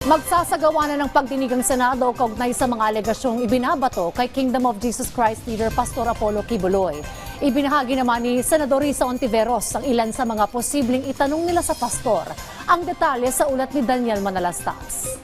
Magsasagawa na ng pagdinig ang Senado kaugnay sa mga alegasyong ibinabato kay Kingdom of Jesus Christ leader Pastor Apollo Kibuloy. Ibinahagi naman ni Senador Risa Ontiveros ang ilan sa mga posibleng itanong nila sa pastor. Ang detalye sa ulat ni Daniel Manalastas.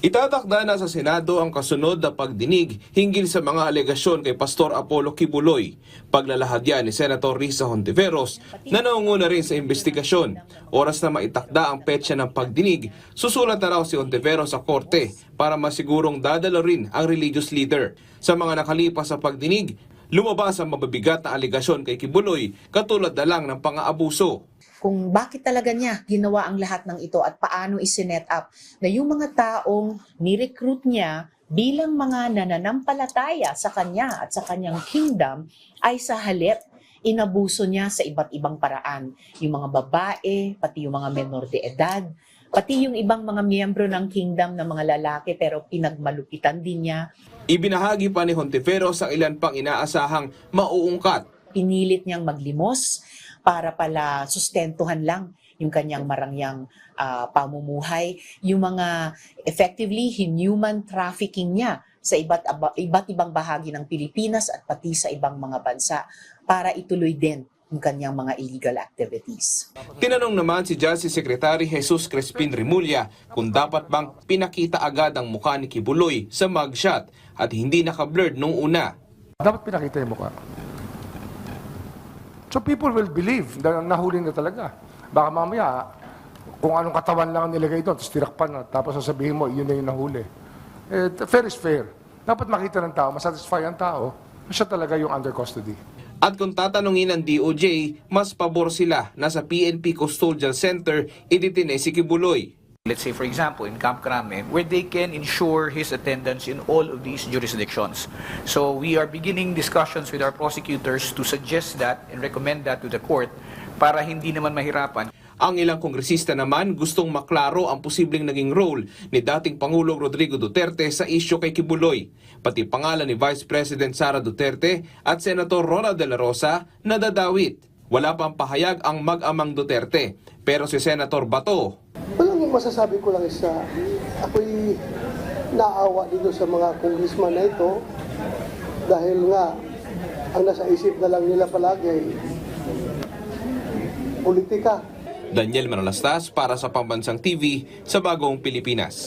Itatakda na sa Senado ang kasunod na pagdinig hinggil sa mga alegasyon kay Pastor Apollo Kibuloy. Paglalahad yan ni Senator Risa Hontiveros na naunguna rin sa investigasyon. Oras na maitakda ang petsa ng pagdinig, susulat na raw si Hontiveros sa korte para masigurong dadalo rin ang religious leader. Sa mga nakalipas sa pagdinig, lumabas ang mababigat na alegasyon kay Kibuloy katulad na lang ng pang-aabuso. Kung bakit talaga niya ginawa ang lahat ng ito at paano isinet up na yung mga taong ni-recruit niya bilang mga nananampalataya sa kanya at sa kanyang kingdom ay sa halip inabuso niya sa iba't ibang paraan. Yung mga babae, pati yung mga menor de edad, pati yung ibang mga miyembro ng kingdom na mga lalaki pero pinagmalupitan din niya. Ibinahagi pa ni Hontiveros ang ilan pang inaasahang mauungkat pinilit niyang maglimos para pala sustentuhan lang yung kanyang marangyang ah, pamumuhay, yung mga effectively human trafficking niya sa iba't, iba't ibang bahagi ng Pilipinas at pati sa ibang mga bansa para ituloy din yung kanyang mga illegal activities. Tinanong naman si Justice Secretary Jesus Crispin Rimulya kung dapat bang pinakita agad ang mukha ni Kibuloy sa mugshot at hindi naka-blurred nung una. Dapat pinakita yung mukha. So people will believe na nahuli na talaga. Baka mamaya, kung anong katawan lang ang nilagay doon, tapos tirakpan na, tapos sasabihin mo, yun na yung nahuli. Eh, fair is fair. Dapat makita ng tao, masatisfy ang tao, siya talaga yung under custody. At kung tatanungin ng DOJ, mas pabor sila na sa PNP Custodial Center iditine si Kibuloy. Let's say for example in Camp Crame, where they can ensure his attendance in all of these jurisdictions. So we are beginning discussions with our prosecutors to suggest that and recommend that to the court para hindi naman mahirapan. Ang ilang kongresista naman gustong maklaro ang posibleng naging role ni dating Pangulong Rodrigo Duterte sa isyo kay Kibuloy, pati pangalan ni Vice President Sara Duterte at Senator Ronald De La Rosa na dadawit. Wala pang pahayag ang mag-amang Duterte, pero si Senator Bato Yung masasabi ko lang is na ako'y naawa dito sa mga congressman na ito dahil nga ang nasa isip na lang nila palagi ay politika. Daniel Manalastas para sa Pambansang TV sa Bagong Pilipinas.